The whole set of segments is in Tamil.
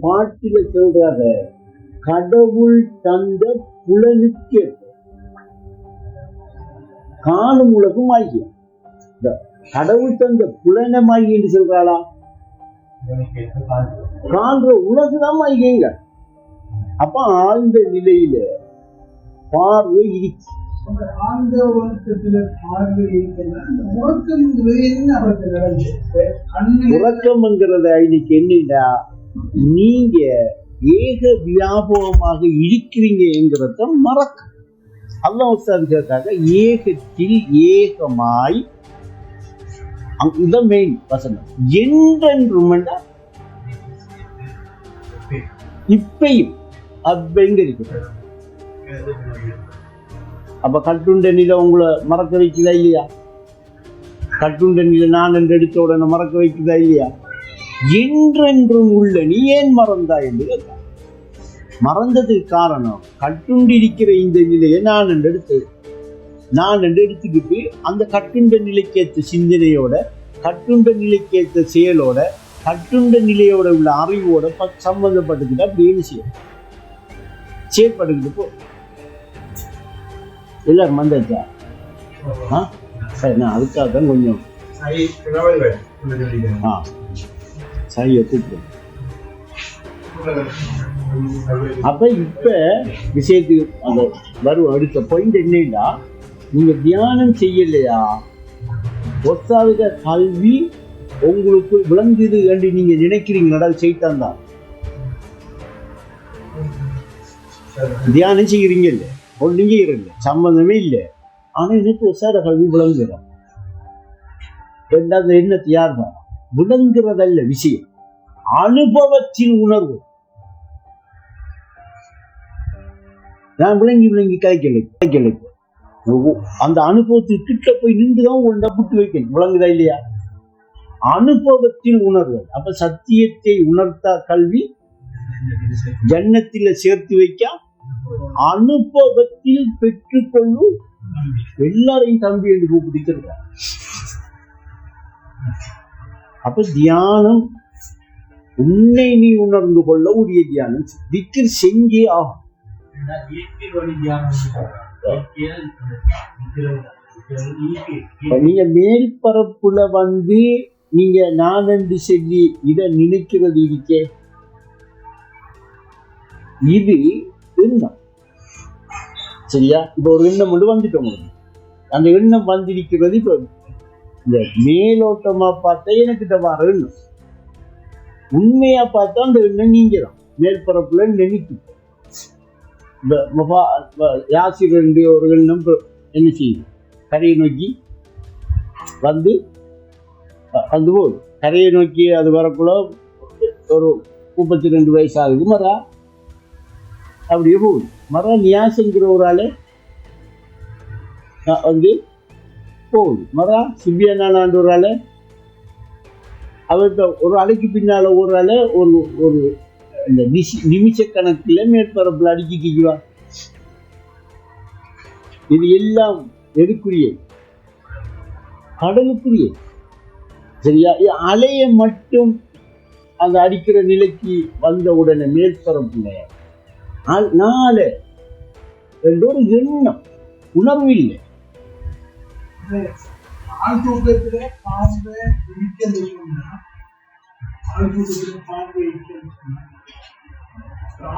பாட்டில சொல்றாங்க கடவுள் தந்த புலனுக்கு காணும் உலகம் இந்த கடவுள் தந்த புலனமாகி என்று சொல்றாளா? காண்ற உலகுதான் ஆகியங்க. அப்ப ஆழ்ந்த நிலையில பார்வை இருக்கு. ஆழ்ந்த கண்ணில் உறக்கம்ங்கிறத இன்னைக்கு என்னடா? நீங்க ஏக வியாபகமாக இருக்கிறீங்கிறத மறக்க. அல்லாஹ் உஸ்தாதுக்காக ஏகத்தில் ஏகமாய் அங்க- மெயின் வசனம். இப்பையும் அப்ப இருக்கு? அப்ப கட்டுண்ட உங்களை மறக்க வைக்குதா இல்லையா? கட்டுண்ட நில நான் என்று எடுத்த உடனே மறக்க வைக்குதா இல்லையா? என்றென்றும் உள்ள நீ ஏன் மறந்தா என்று கேட்டார். மறந்ததுக்கு காரணம் கட்டுண்டிருக்கிற இந்த நிலையை நான் என்று எடுத்து நான் என்று எடுத்துக்கிட்டு அந்த கட்டுண்ட நிலைக்கேற்ற சிந்தனையோட கட்டுண்ட நிலைக்கேற்ற செயலோட கட்டுண்ட நிலையோட உள்ள அறிவோட சம்பந்தப்பட்டுக்கிட்டு அப்படி என்ன செய்யும்? செயற்பட்டுக்கிட்டு போ. எல்லாரும் வந்தாச்சா? ஆ? சரி நான் அதுக்காக தான் கொஞ்சம் ஆ. சரியா கூப்பிடுங்க அப்ப இப்ப விஷயத்துக்கு அந்த வரும் அடுத்த பாயிண்ட் என்னன்னா நீங்க தியானம் செய்யலையா? ஒத்தாவித கல்வி உங்களுக்கு விளங்குது என்று நீங்க நினைக்கிறீங்க. நடல் செய்தான் தான். தியானம் செய்கிறீங்க இல்ல? ஒன்றும் செய்யறதில்ல சம்பந்தமே இல்லை. ஆனா எனக்கு ஒசார கல்வி விளங்குறோம் ரெண்டாவது எண்ணத்தை யார் தான். விளங்குறதல்ல விஷயம். அனுபவத்தின் உணர்வு. நான் விளங்கி விளங்கி கலைக்கலை கலைக்கலை அந்த அனுபவத்துக்கு கிட்ட போய் நின்றுதான் உங்களை புட்டு வைக்கணும். விளங்குதா இல்லையா? அனுபவத்தில் உணர்வு. அப்ப சத்தியத்தை உணர்த்தா கல்வி ஜன்னத்தில சேர்த்து வைக்க அனுபவத்தில் பெற்றுக்கொள்ளும் எல்லாரையும் தம்பி என்று கூப்பிடுக்கிறார் அப்ப தியானம் உன்னை நீ உணர்ந்து கொள்ள உரிய தியானம் திக்கிர் செஞ்சே ஆகும். நீங்க மேல்பரப்புல வந்து நீங்க நான் என்று சொல்லி இத நினைக்கிறது இருக்கே. இது எண்ணம். சரியா? இப்ப ஒரு எண்ணம் மட்டும் வந்துட்டோம். அந்த எண்ணம் வந்திருக்கிறது இப்ப இந்த மேலோட்டமா பார்த்தா எனக்கிட்ட வர உண்மையா பார்த்தா அந்த எண்ணம் நீங்க தான் மேற்பரப்புல நினைக்கும் இந்த மபா- ரெண்டு ஒரு எண்ணம் என்ன செய்யுது கரையை நோக்கி வந்து அது வந்து போகுது கரையை நோக்கி அது வரக்குள்ள ஒரு முப்பத்தி ரெண்டு வயசு ஆகுது மரா அப்படியே போகுது. மரம் நியாசங்கிற ஒரு ஆளு வந்து போகுது. மரா சிபியானாண்டு ஒரு ஆளு. அவர்கிட்ட ஒரு அலைக்கு பின்னால ஒரு ஆளு ஒரு ஒரு இந்த நிஷி நிமிஷ கணக்கில் மேற்பரப்பில் அடிக்கிக்குவா இது எல்லாம் எதுக்குரிய? கடலுக்குரிய. சரியா? அலையை அலைய மட்டும் அந்த அடிக்கிற நிலைக்கு வந்த உடனே மேற்பரப்புல ஆ- நாலு ரெண்டு ஒரு எண்ணம். உணர்வு இல்லை. ஆள் தூக்கத்துல பார்வை இருக்கிறது சொன்னா ஆள் தூக்கத்துல பார்வை இருக்கிறது சொன்னா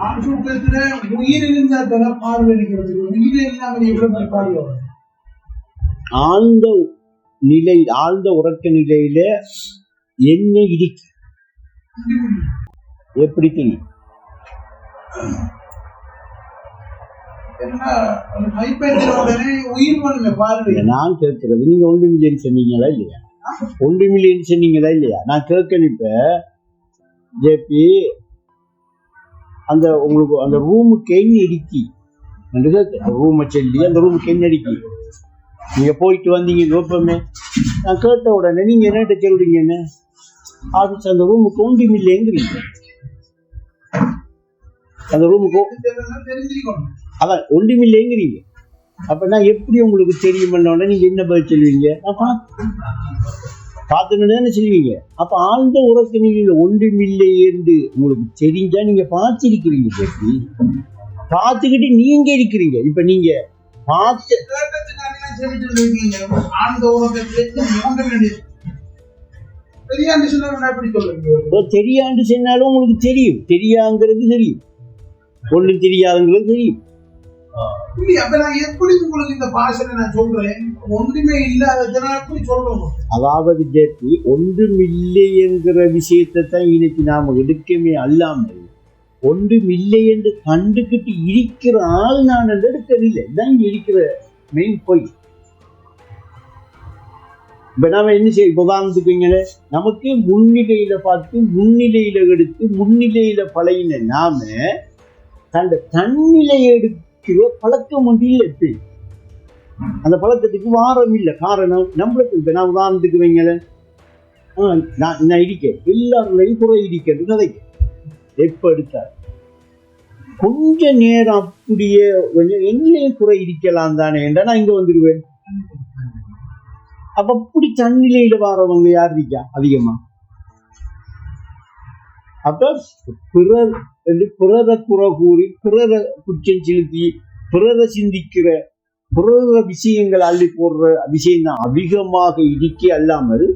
ஆள் தூக்கத்துல உயிர் இருந்தா தானே பார்வை இருக்கிறது. உயிர் இல்லாம எவ்வளவு பார்வை? ஆழ்ந்த நிலை ஆழ்ந்த உறக்க நிலையில என்ன இருக்கு எப்படி தெரியும்? நான் கேட்கறது நீங்க ஒன்று மில்லியன் சொன்னீங்களா இல்லையா? ஒன்று மில்லியன் சொன்னீங்களா இல்லையா? நான் கேட்கணும் இப்ப. ஜேபி அந்த உங்களுக்கு அந்த ரூமுக்கு என்ன இடிக்கி. ரூமை சொல்லி அந்த ரூமுக்கு என்ன இடிக்கி நீங்க போயிட்டு வந்தீங்க நோப்பமே நான் கேட்ட உடனே நீங்க என்னட்ட சொல்றீங்க என்ன? ஆஃபீஸ் அந்த ரூமுக்கு ஒன்று மில்லியங்கிறீங்க அந்த ரூமுக்கு அதான் ஒன்றுமில்லைங்கிறீங்க. அப்ப எப்படி உங்களுக்கு தெரியும் உடனே நீங்க என்ன பதில் சொல்லுவீங்க? நான் பார்த்து- பார்த்துக்கிட்டு தானே அப்ப ஆழ்ந்த உறக்க நிலையில ஒன்றுமில்லை என்று உங்களுக்கு தெரிஞ்சா நீங்க பார்த்திருக்கிறீங்க பேசி. பார்த்துக்கிட்டு நீங்க இருக்கிறீங்க. இப்ப நீங்க பார்த்து தெரியாண்டு சொன்னாலும் உங்களுக்கு தெரியும். தெரியாங்கிறது தெரியும். ஒன்றும் தெரியாதுங்கிறது தெரியும். இல்லையா அப்ப நான் எப்படி உங்களுக்கு இந்த பாஷனை நான் சொல்றேன்? ஒன்றுமே இல்லாததுனால நான் எப்படி அதாவது ஜெட்டி ஒன்றுமில்லை என்கிற விஷயத்தை தான் இன்னைக்கு நாம எடுக்கமே அல்லாமல் ஒன்றுமில்லை என்று கண்டுகிட்டு இருக்கிற ஆள் நான் அதை எடுக்கவில்லை தான் இருக்கிற மெயின் பொய் இப்போ நாம் என்ன செய்ய இப்போ உதாரணத்துக்குங்களே நமக்கு முன்னிலையில் பார்த்து முன்னிலையில் எடுத்து முன்னிலையில் பழகின நாம தன் தன்னிலையை எடுத்து நமக்கு பழக்கம் ஒன்று இல்லை இப்ப. அந்த பழக்கத்துக்கு வாரம் இல்லை. காரணம் நம்மளுக்கு இப்போ நான் உதாரணத்துக்கு வைங்களேன் நான் நான் இருக்கேன் எல்லாருலையும் குறை இடிக்கிறது கதைக்கு எப்ப எடுத்தார் கொஞ்ச நேரம் அப்படியே கொஞ்சம் என்னையும் குறை இடிக்கலாம் தானே என்றா நான் இங்க வந்துடுவேன். அப்ப அப்படி தன்னிலையில் வாரவங்க யார் இருக்கா? அதிகமா? அப்ப பிறர் என்று பிறரை குறை கூறி பிறரை குற்றம் செலுத்தி பிறரை சிந்திக்கிற பிறர விஷயங்கள் அள்ளி போடுற விஷயம் தான் அதிகமாக இடிக்க அல்லாமல்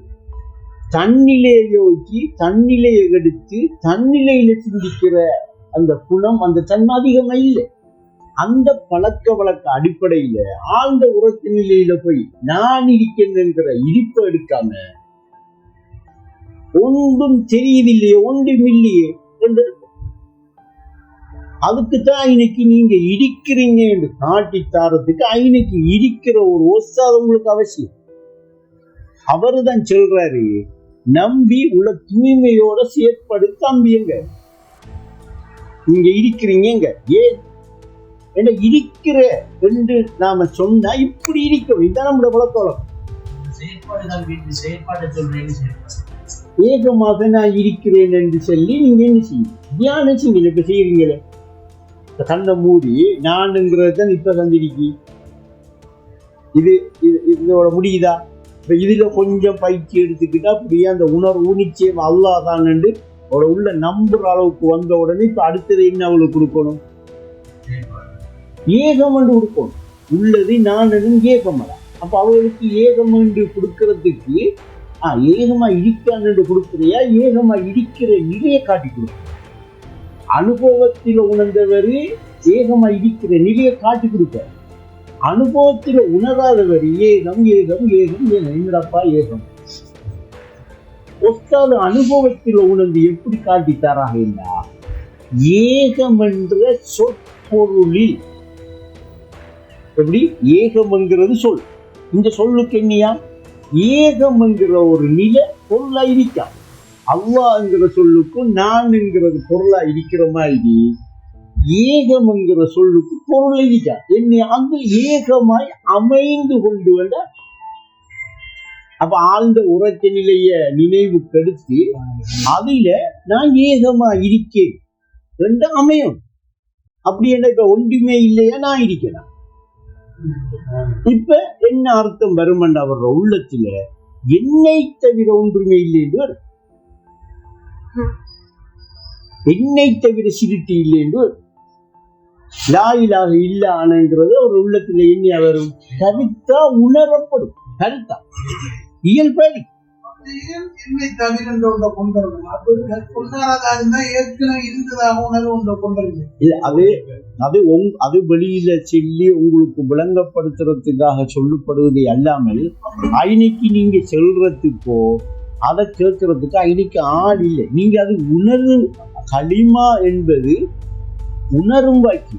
தன்னிலையை யோக்கி தன்னிலையை எடுத்து தன்னிலையில சிந்திக்கிற அந்த குணம் அந்த தன்மை அதிகமா இல்லை. அந்த பழக்க வழக்க அடிப்படையில ஆழ்ந்த உரத்த நிலையில போய் நான் இருக்கேன் என்கிற எடுக்காம ஒன்றும் தெரியுதில்லையே ஒன்றும் இல்லையே என்று அதுக்குத்தான் இன்னைக்கு நீங்க இடிக்கிறீங்க என்று காட்டி தாரத்துக்கு இன்னைக்கு இடிக்கிற ஒரு ஒசாத உங்களுக்கு அவசியம். அவரு தான் சொல்றாரு நம்பி உள்ள தூய்மையோட செயற்படு தம்பியங்க நீங்க இடிக்கிறீங்க ஏன் என்ன என்று நாம சொன்னா இப்படி இடிக்கணும் இதுதான் நம்மளோட பழக்க வழக்கம் செயற்பாடு தான் வீட்டு செயற்பாட்டை சொல்றேன்னு ஏகமாக நான் இருக்கிறேன் என்று சொல்லி நீங்க என்ன செய்யும் தியானம் செய்யுங்க இப்ப செய்யறீங்களே இப்போ கண்ணை மூடி நானுங்கிறது தான் இப்ப தந்திருக்கி. இது இது இதோட முடியுதா? இப்ப இதுல கொஞ்சம் பயிற்சி எடுத்துக்கிட்டா அப்படியே அந்த உணர்வு நிச்சயம் அல்லாதான் அவளை உள்ள நம்புற அளவுக்கு வந்த உடனே இப்ப அடுத்தது என்ன அவளுக்கு கொடுக்கணும்? ஏகம் என்று கொடுக்கணும். உள்ளது நானும் ஏகமடா அப்ப அவளுக்கு ஏகம் என்று கொடுக்கறதுக்கு ஆ ஏகமா இடிக்கான்னு கொடுக்குறியா ஏகமா இடிக்கிற நிலையை காட்டி கொடுக்க அனுபவத்தில் உணர்ந்தவர் ஏகமா இடிக்கிற நிலையை காட்டி கொடுப்பார். அனுபவத்தில் உணராதவர் ஏகம் ஏகம் ஏகம் ஏகம் என்னடப்பா ஏகம். ஒத்தாத அனுபவத்தில் உணர்ந்து எப்படி காட்டி இல்லா ஏகம் என்ற சொற்பொருளில். எப்படி? ஏகம் என்கிறது சொல். இந்த சொல்லுக்கு என்னையா? ஏகம்ங்கிற ஒரு நிலை பொருளா இருக்கா அல்லாங்கிற சொல்லுக்கும் நான்ங்கிறது பொருளா இருக்கிற மாதிரி ஏகம்ங்கிற சொல்லுக்கு பொருள் இருக்கா என்னை அங்கு ஏகமாய் அமைந்து கொண்டு வந்த அப்ப ஆழ்ந்த உறக்க நிலைய நினைவு கெடுத்து அதில நான் ஏகமா இருக்கேன் ரெண்டு அமையும். அப்படி என்ன இப்ப ஒன்றுமே இல்லையா? நான் இருக்கிறேன். இப்ப என்ன அர்த்தம் வருமண்ட அவரோட உள்ளத்துல என்னை தவிர ஒன்றுமே இல்லை என்று வரும் என்னை தவிர சிறுட்டி இல்லை என்று வரும் லாயிலாக இல்ல ஆனங்கிறது அவர் உள்ளத்துல என்ன வரும். கருத்தா உணரப்படும். கருத்தா இயல்படி அது என்னை தவிர என்ற ஒன்றை கொண்டு வரணும் இருந்தா ஏற்கனவே இருந்ததாக உணர்வு ஒன்றை கொண்டு அது அது உங் அது வெளியில சொல்லி உங்களுக்கு விளங்கப்படுத்துறதுக்காக சொல்லப்படுவதை அல்லாமல் ஐனைக்கு நீங்க செல்றதுக்கோ அதை கேட்கறதுக்கு ஐனைக்கு ஆள் இல்லை. நீங்க அது உணர்வு களிமா என்பது உணரும் வாக்கி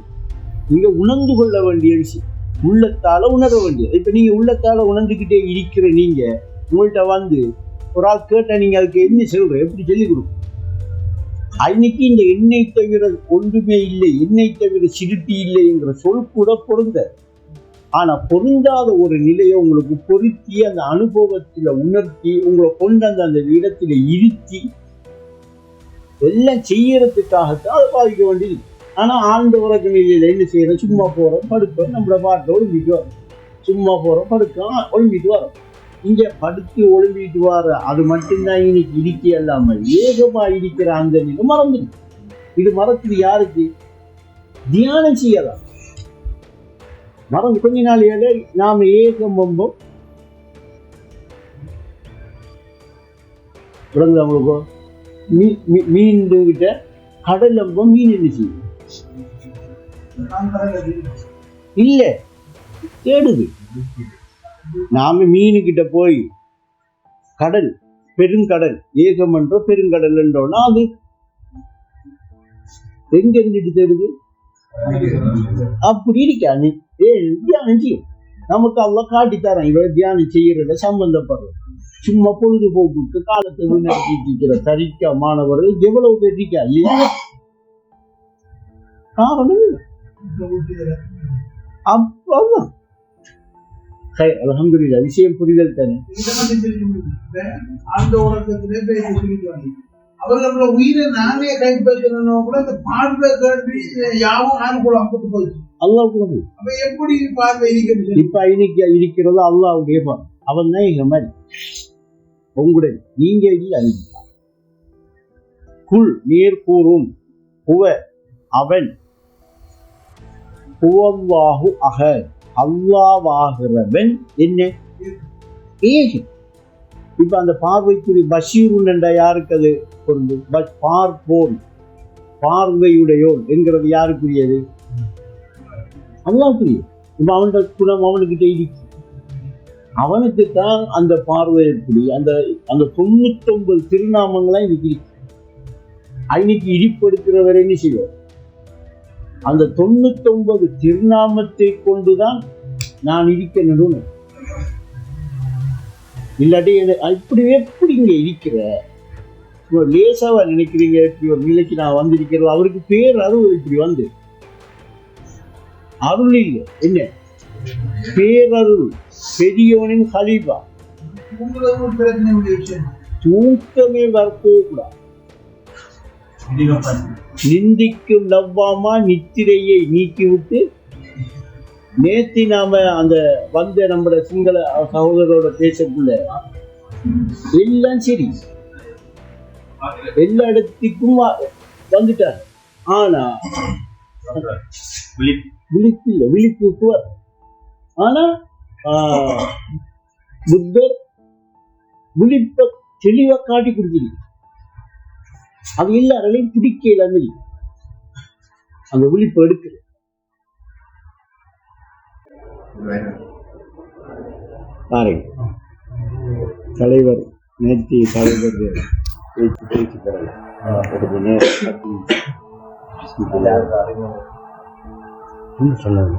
நீங்க உணர்ந்து கொள்ள வேண்டிய விஷயம். உள்ளத்தால உணர வேண்டியது. இப்ப நீங்க உள்ளத்தால உணர்ந்துகிட்டே இருக்கிற நீங்க உங்கள்கிட்ட வந்து ஒரு ஆள் கேட்டால் நீங்க அதுக்கு என்ன சொல்கிற எப்படி சொல்லிக் கொடுக்கும் அன்னைக்கு இந்த எண்ணெய் தவிர ஒன்றுமே இல்லை. எண்ணெய் தவிர சிறுட்டி இல்லை என்கிற சொல் கூட பொருந்த. ஆனா பொருந்தாத ஒரு நிலையை உங்களுக்கு பொருத்தி அந்த அனுபவத்தில் உணர்த்தி உங்களை கொண்டு அந்த அந்த இடத்துல இருத்தி எல்லாம் செய்யறதுக்காகத்தான் அதை பாதிக்க வேண்டியது. ஆனா ஆண்டு உறக்க நிலையில என்ன செய்யறோம் சும்மா போகிறோம் படுக்கிறோம் நம்மள பாட்டை ஒழுங்கிட்டு வரோம் சும்மா போகிறோம் படுக்கிறோம் ஒழுங்கிட்டு வரோம் இங்க படுத்து ஒழுங்கிட்டு வர. அது மட்டும்தான் இன்னைக்கு இடிக்க இல்லாம ஏகமா இடிக்கிற அந்த நிலை மறந்துடும் இது மறக்குது யாருக்கு? தியானம் செய்யலாம். மறந்து கொஞ்ச நாள் ஏழை நாம ஏகம் வம்போம் விளங்குதா உங்களுக்கு? மீ- மீ- மீன் கிட்ட கடல் நம்ப மீன் என்ன செய்யும்? இல்ல தேடுது. நாம மீனுக்கிட்ட போய் கடல் பெருங்கடல் ஏகம் என்ற பெருங்கடல் என்றோம்னா அது எங்க இருந்துட்டு தேடுது அப்படி இருக்காது. ஏ தியானம் செய்யும் நமக்கு அல்லாஹ் காட்டி தரேன் தியானம் செய்யறத சம்பந்தப்படுறோம். சும்மா பொழுதுபோக்குக்கு காலத்தை வீணாக்கிட்டு இருக்கிற தரிக்க மாணவர்கள் எவ்வளவு பேர் இல்லையா காரணம் அப்பதான் அலமதுல்லா விஷயம் புரிதல் தானே? அந்த உலகத்திலே பேசி சொல்லிக்குவாங்க அவர் நம்மள உயிரை நானே கைப்பற்றணும் கூட இந்த பார்வை கேள்வி யாவும் ஆணுக்குள்ள அப்பட்டு போயிடுச்சு. அல்லாவுக்கு வந்து அப்ப எப்படி பார்வை இருக்கிறது இப்ப இன்னைக்கு இருக்கிறது அல்லாவுடைய பாடம் அவன் தான் எங்க மாதிரி. உங்களுடன் நீங்க இல்லை. குல் நீர் கூறும். புவ அவன். புவல்லாஹு அக அல்லாவாகிறவன் என்ன? ஏகன் இப்ப அந்த பார்வைக்குரிய பஷீருன் என்ற யாருக்கு அது பொருந்து ப- பார்ப்போன். பார்வையுடையோன் என்கிறது யாருக்குரியது? அல்லாவுக்குரியது இப்ப அவனோட குணம் அவனுக்கிட்ட இருக்கு அவனுக்கு தான் அந்த பார்வை எப்படி அந்த அந்த தொண்ணூத்தொன்பது திருநாமங்களாம் இன்னைக்கு இருக்கு. இன்னைக்கு இடிப்படுத்துறவர் என்ன செய்வார்? அந்த தொண்ணூத்தொன்பது திருநாமத்தை கொண்டுதான் நான் இருக்க நடுவன் இல்லாட்டி இப்படி எப்படி இங்க இருக்கிற? லேசாவா நினைக்கிறீங்க? இப்படி ஒரு நிலைக்கு நான் வந்திருக்கிறது அவருக்கு பேர் அருள் இப்படி வந்து. அருள் இல்லை. என்ன? பேரருள் பெரியவனின் விஷயம் தூக்கமே வரப்போக கூடாது. நிந்திக்கும் லவ்வாமா நித்திரையை நீக்கிவிட்டு நேத்தி நாம அந்த வந்த நம்மட சிங்கள சகோதரரோட பேசக்குள்ள எல்லாம் சரி. எல்லா இடத்துக்கும் வந்துட்டார். ஆனா விழிப்பு. இல்லை விழிப்புக்கு வர ஆனா புத்தர் விழிப்ப தெளிவா காட்டி கொடுத்துருக்கு அது எல்லாராலையும் பிடிக்க இல்லாம இருக்கு. அந்த விழிப்பு எடுக்குது பாருங்க. தலைவர் நேற்று தலைவர் பேச்சு பேச்சு பெறல ஒரு நேரம் சொன்னாங்க?